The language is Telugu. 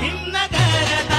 भिन्न दाता